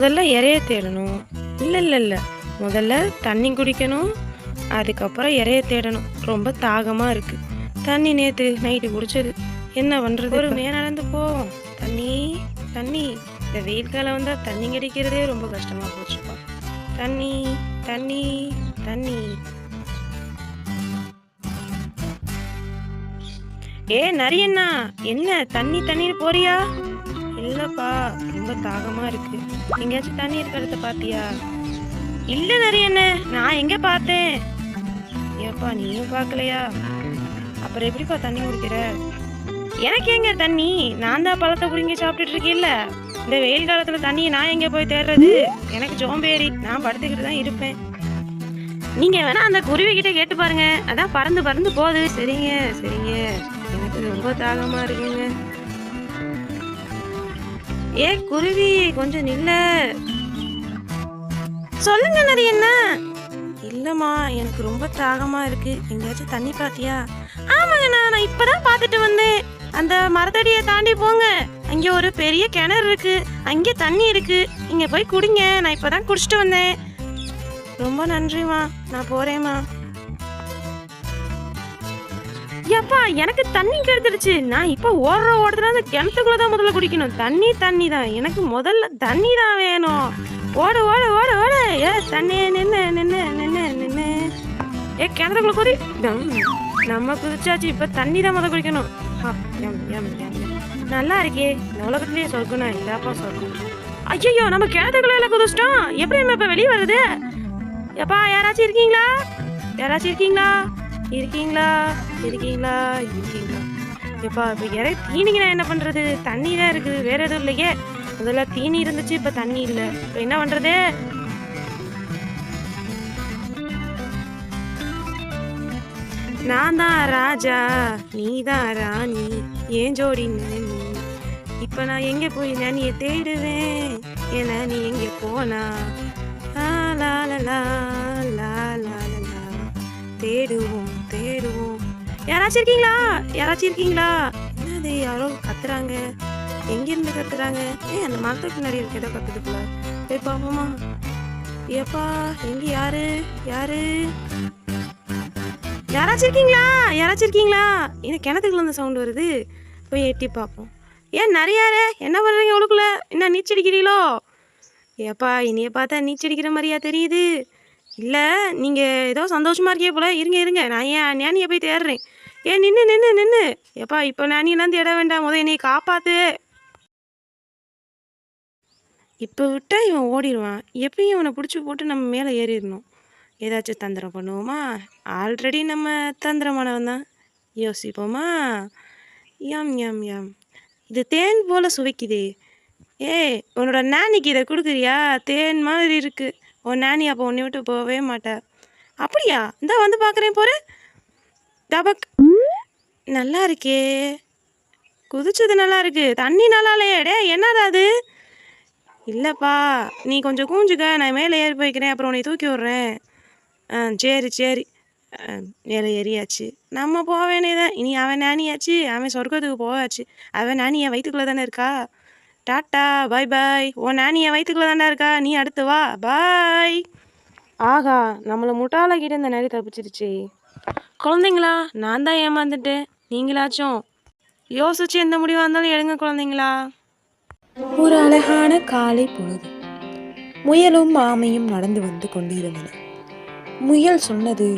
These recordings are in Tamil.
முதல்ல இறைய தேடணும். இல்லை இல்லை இல்லை. முதல்ல தண்ணி குடிக்கணும். அதுக்கப்புறம் இறைய தேடணும். ரொம்ப தாகமாக இருக்குது தண்ணி நேற்று நைட்டு குடிச்சது. என்ன பண்ணுறது ஒரு மே நடந்து போவோம் தண்ணி தண்ணி. இந்த வெயில் காலம் வந்தால் தண்ணி கிடைக்கிறதே ரொம்ப கஷ்டமாக போச்சுப்பா தண்ணி தண்ணி தண்ணி. ஏ நரியண்ணா. என்ன? தண்ணி தண்ணீர் போறியா? இல்லைப்பா. ரொம்ப தாகமாக இருக்குது எங்கேயாச்சும் தண்ணி இருக்கிறத பாத்தியா? இல்ல நரியண்ணே நான் எங்க பார்த்தேன்? ஏப்பா நீயும் பார்க்கலையா? அப்புறம் எப்படிப்பா தண்ணி குடிக்கிற? எனக்கு எங்க தண்ணி? நான் தான் பழத்தை குடிங்க சாப்பிட்டுட்டு இருக்கேன்ல. இந்த வெயில் காலத்துல தண்ணியை நான் எங்க போய் தேடுறது எனக்கு ஜோம்பேறி நான் படுத்துக்கிட்டு தான் இருப்பேன். நீங்க வேணா அந்த குருவி கிட்ட கேட்டு பாருங்க. அதான் பறந்து பறந்து போகுது. சரிங்க சரிங்க. எனக்கு ரொம்ப தாகமா இருக்குங்க. ஏ குருவி கொஞ்சம் நில்ல. சொல்லுங்க நரி என்ன? இல்லம்மா எனக்கு ரொம்ப தாகமா இருக்கு. எங்கேயாச்சும் தண்ணி பாத்தியா? ஆமாங்கண்ணா நான் இப்பதான் பார்த்துட்டு வந்தேன். அந்த மரத்தடியை தாண்டி போங்க. அங்க ஒரு பெரிய கிணறு இருக்கு. அங்கே தண்ணி இருக்கு. இங்க போய் குடிங்க. நான் இப்பதான் குடிச்சிட்டு வந்தேன். ரொம்ப நன்றிம்மா. நான் போறேம்மா. ஏப்பா எனக்கு தண்ணி கெடுத்துடுச்சு. நான் இப்போ ஓடுற ஓடுறதுல அந்த கிணத்துக்குள்ள தான் முதல்ல குடிக்கணும். தண்ணி தண்ணி தான். எனக்கு முதல்ல தண்ணி தான் வேணும். ஓடு ஓடு ஓடு ஓடு. ஏ தண்ணி நின்று நின்று நின்று நின்று ஏ கிணத்துக்குள்ள குதி நம்ம குதிச்சாச்சு. இப்போ தண்ணி தான் முதல்ல குடிக்கணும். எம், எம், எம், நல்லா இருக்கே. இந்த உலகத்துலயே சொர்க்கம்னா இதாப்பா சொர்க்கம். ஐயோ நம்ம கிணத்துக்குள்ள எல்லாம் குதிச்சிட்டோம். எப்படி நம்ம இப்போ வெளியே வருது? எப்பா யாராச்சும் இருக்கீங்களா? யாராச்சும் இருக்கீங்களா? இருக்கீங்களா? இருக்கீங்களா? இருக்கீங்களா? எப்பா இப்போ இறை தீனிக்கு நான் என்ன பண்ணுறது தண்ணி தான் இருக்குது. வேறு எதுவும் இல்லையே. முதல்ல தீனி இருந்துச்சு இப்போ தண்ணி இல்லை. இப்போ என்ன பண்ணுறது நான் தான் ராஜா நீ தான் ராணி. ஏன் ஜோடின்னு நீ? இப்போ நான் எங்கே போய் நானியை தேடுவேன்? ஏன்னா நீ எங்கே போனா? லா லா லா லா லா தேடுவோம். தேடுவோம் யாராச்சும் இருக்கீங்களா? யாராச்சும் இருக்கீங்களா? என்னது யாரோ கத்துறாங்க. எங்கேருந்து கத்துறாங்க? ஏ அந்த மரத்துக்கு பின்னாடி இருக்கு ஏதோ கத்துது போய் பாப்போமா ஏப்பா எங்க யாரு? யாரு? யாராச்சும் இருக்கீங்களா? யாராச்சும் இருக்கீங்களா? ஏன்னா கிணத்துக்குள்ள அந்த சவுண்ட் வருது. போய் எட்டி பார்ப்போம். ஏன் நிறையா என்ன பண்ணுறீங்க உங்களுக்குள்ள என்ன நீச்சடிக்கிறீங்களோ ஏப்பா என்னைய பார்த்தா நீச்சடிக்கிற மாதிரியா தெரியுது. இல்லை நீங்கள் ஏதோ சந்தோஷமாக இருக்கே போல. இருங்க இருங்க. நான் ஏன் ஞானியை போய் தேடுறேன். ஏன் நின்று நின்று நின்று ஏப்பா இப்போ ஞானியெல்லாம் தேட வேண்டாம். முத என்னை காப்பாத்து. இப்போ விட்டால் இவன் ஓடிடுவான். எப்பயும் இவனை பிடிச்சி போட்டு நம்ம மேலே ஏறிடணும். ஏதாச்சும் தந்திரம் பண்ணுவோமா? ஆல்ரெடி நம்ம தந்திரமானவன் தான். யோசிப்போமா? Yum yum yum. இது தேன் போல் சுவைக்குதே. ஏய் உன்னோட நானிக்கு இதை கொடுக்குறியா? தேன் மாதிரி இருக்குது உன் நானி அப்போ உன்னை விட்டு போகவே மாட்டேன் அப்படியா? இந்தா வந்து பார்க்குறேன் போற. தபக். நல்லா இருக்கே. குதிச்சது நல்லா இருக்கு. தண்ணி நல்லா இல்லையே. டே என்னடா அது? இல்லைப்பா நீ கொஞ்சம் கூஞ்சுக்க. நான் மேலே ஏறி போய்க்கிறேன். அப்புறம் உன்னை தூக்கி விட்றேன். ஆ சரி சரி. மேலே ஏறியாச்சு. நம்ம போக வேண்டியதான் இனி அவன் நானியாச்சு. அவன் சொர்க்கத்துக்கு போகாச்சு அவன் நானி என் வயிற்றுக்குள்ளே தானே இருக்கா? Tata bye bye. உன் நானி என் வயிற்றுக்குள்ளே தானே இருக்கா? நீ அடுத்து வா. பாய். ஆகா நம்மளை முட்டாளாக்கிட்டு இந்த நரி தப்பிச்சிருச்சு. குழந்தைங்களா நான் தான் ஏமாந்துட்டேன். நீங்களாச்சும். யோசிச்சு எந்த முடிவாக இருந்தாலும் எடுங்க குழந்தைங்களா. ஒரு அழகான காலை பொழுது முயலும் ஆமையும் நடந்து வந்து கொண்டிருந்தன. முயல் சொன்னது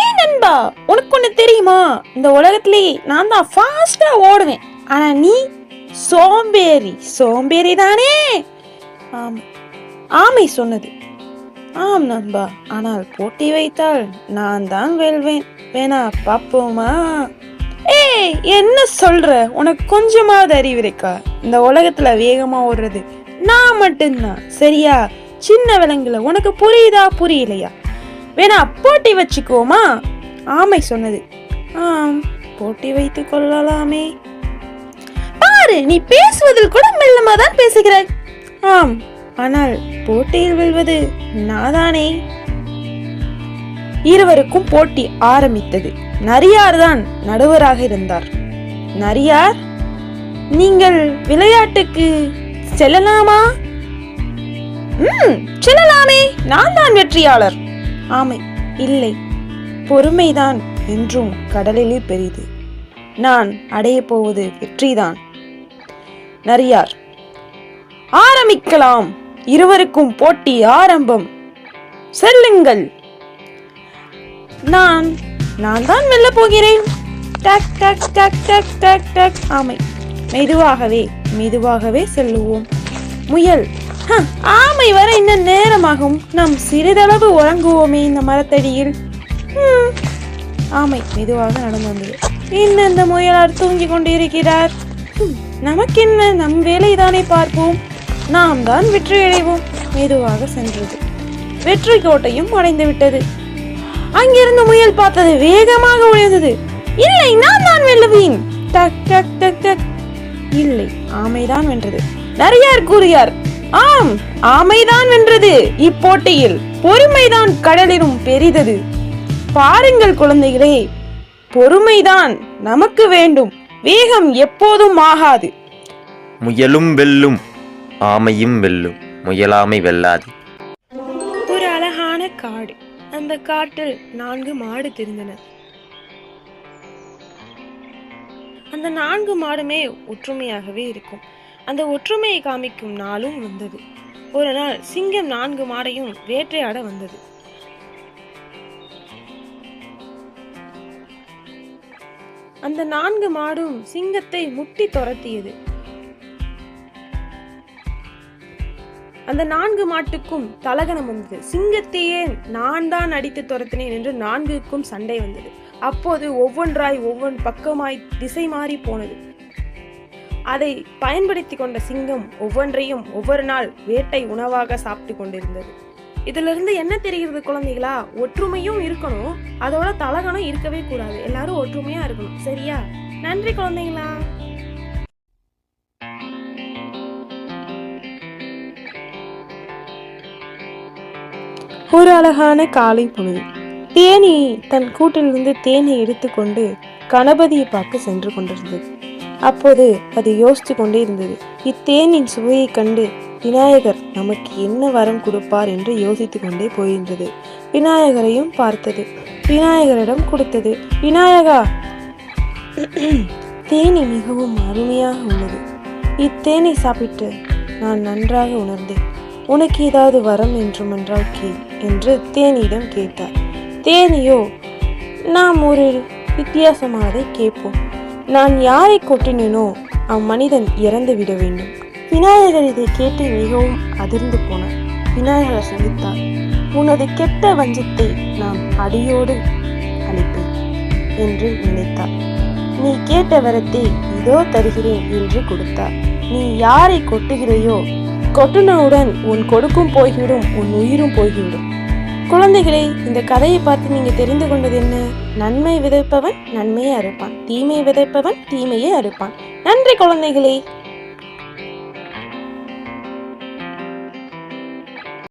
ஏய் நண்பா உனக்கு ஒண்ணு தெரியுமா? இந்த உலகத்திலே நான் தான் ஃபாஸ்டா ஓடுவேன். ஆனா நீ சோம்பேறி சோம்பேறி தானே? ஆம் ஆமை சொன்னது. ஆம் நண்பா ஆனால் போட்டி வைத்தால் நான் தான் வெல்வேன். வேணா பாப்போமா ஏய் என்ன சொல்ற? உனக்கு கொஞ்சமாவது அறிவு இருக்கா? இந்த உலகத்துல வேகமா ஓடுறது நான் மட்டும்தான். சரியா? சின்ன விலங்குல உனக்கு புரியுதா புரியலையா? வேணா போட்டி வச்சுக்கோமா ஆமை சொன்னது. ஆம் போட்டி வைத்து கொள்ளலாமே. பாரு நீ பேசுவதில் கூட மெல்லமா தான் பேசுகிறாய். ஆம் ஆனால் போட்டியில் வெல்வது நாதானே. இருவருக்கும் போட்டி ஆரம்பித்தது. நரியார் தான் நடுவராக இருந்தார். நரியார் நீங்கள் விளையாட்டுக்கு செல்லலாமா? ம் செல்லலாமே. நான் தான் வெற்றியாளர். ஆமை இல்லை. பொறுமைதான் என்றும் கடலிலே பெரிது. நான் அடையப் போவது வெற்றிதான். நரியார். ஆரம்பிக்கலாம். இருவருக்கும் போட்டி ஆரம்பம். செல்லுங்கள். நான் நான் தான் வெல்ல போகிறேன். டக் டக் டக் டக் டக் டக். ஆமை. மெதுவாகவே மெதுவாகவே செல்லுவோம். முயல். "ஹ, ஆமை வர இன்னும் நேரமாகும். நாம் சிறிதளவு உறங்குவோமே இந்த மரத்தடியில். ஆமை மெதுவாக நடந்து வந்தது. இன்னும் இந்த முயலார் தூங்கிக் கொண்டிருக்கிறார். இருக்கிறார் நமக்கென்ன? நம் வேலைதானே பார்ப்போம். நாம் தான் வெற்றி அடைவோம். மெதுவாக சென்றது. வெற்றி கோட்டையும் அடைந்து விட்டது. அங்கிருந்து முயல் பார்த்தது வேகமாக உயர்ந்தது இல்லை நான் தான் வெல்லுவேன். டக் டக் டக் டக். இல்லை ஆமைதான் வென்றது. நரியார் கூறியார் ஆம் ஆமைதான் வென்றது. இப்போட்டியில் பொறுமைதான் கடலிலும் பெரிதது. பாருங்கள் குழந்தைகளே பொறுமைதான் நமக்கு வேண்டும். வேகம் எப்போதும் ஆகாது. முயலும் வெல்லும் ஆமையும் வெல்லும் முயலாமை வெல்லாது. ஒரு அழகான காடு. அந்த காட்டில் நான்கு மாடு தெரிந்தன. அந்த நான்கு மாடுமே ஒற்றுமையாகவே இருக்கும். அந்த ஒற்றுமையை காமிக்கும் நாளும் வந்தது. ஒரு நாள் சிங்கம் நான்கு மாடையும் வேட்டையாட வந்தது. அந்த நான்கு மாடும் சிங்கத்தை முட்டி துரத்தியது. அந்த நான்கு மாட்டுக்கும் தலகணம் வந்தது. சிங்கத்தையே நான் தான் அடித்து துரத்தினேன் என்று நான்குக்கும் சண்டை வந்தது. அப்போது ஒவ்வொன்றாய் ஒவ்வொன் பக்கமாய் திசை மாறி போனது. அதை பயன்படுத்தி கொண்ட சிங்கம் ஒவ்வொன்றையும் ஒவ்வொரு நாள் வேட்டை உணவாக சாப்பிட்டு கொண்டிருந்தது. இதுல இருந்து என்ன தெரிகிறது குழந்தைகளா? ஒற்றுமையும் இருக்கணும். அதோட தலகணம் இருக்கவே கூடாது. எல்லாரும் ஒற்றுமையா இருக்கணும். சரியா? நன்றி குழந்தைங்களா ஒரு அழகான காலை பொழுது. தேனி தன் கூட்டிலிருந்து தேனை எடுத்துக்கொண்டு கணபதியை பார்க்க சென்று கொண்டிருந்தது. அப்போது அது யோசித்து கொண்டே இருந்தது. இத்தேனின் சுவையை கண்டு விநாயகர் நமக்கு என்ன வரம் கொடுப்பார் என்று யோசித்து கொண்டே போயிருந்தது. விநாயகரையும் பார்த்தது. விநாயகரிடம் கொடுத்தது விநாயகா! தேனி மிகவும் அருமையாக உள்ளது. இத்தேனை சாப்பிட்டு நான் நன்றாக உணர்ந்தேன். உனக்கு ஏதாவது வரம் என்றுமென்றால் கே என்று தேனியிடம் கேட்டார். தேனியோ நாம் ஒரு வித்தியாசமானதை கேட்போம். நான் யாரை கொட்டினேனோ அம்மனிதன் இறந்து விட வேண்டும். விநாயகர் இதை கேட்டு மிகவும் அதிர்ந்து போனார். விநாயகர் சிந்தித்தார். உனது கெட்ட வஞ்சத்தை நான் அடியோடு அளிப்பேன் என்று நினைத்தார். நீ கேட்ட வரத்தை இதோ தருகிறேன் என்று கொடுத்தார். நீ யாரை கொட்டுகிறையோ கொட்டுனவுடன் உன் கொடுக்கும் போய்விடும் உன் உயிரும் போய்விடும். குழந்தைகளே இந்த கதையை பார்த்து நீங்க தெரிந்து கொண்டது என்ன? நன்மை விதைப்பவன் நன்மையை அறுப்பான். தீமை விதைப்பவன் தீமையை அறுப்பான். நன்றி குழந்தைகளே.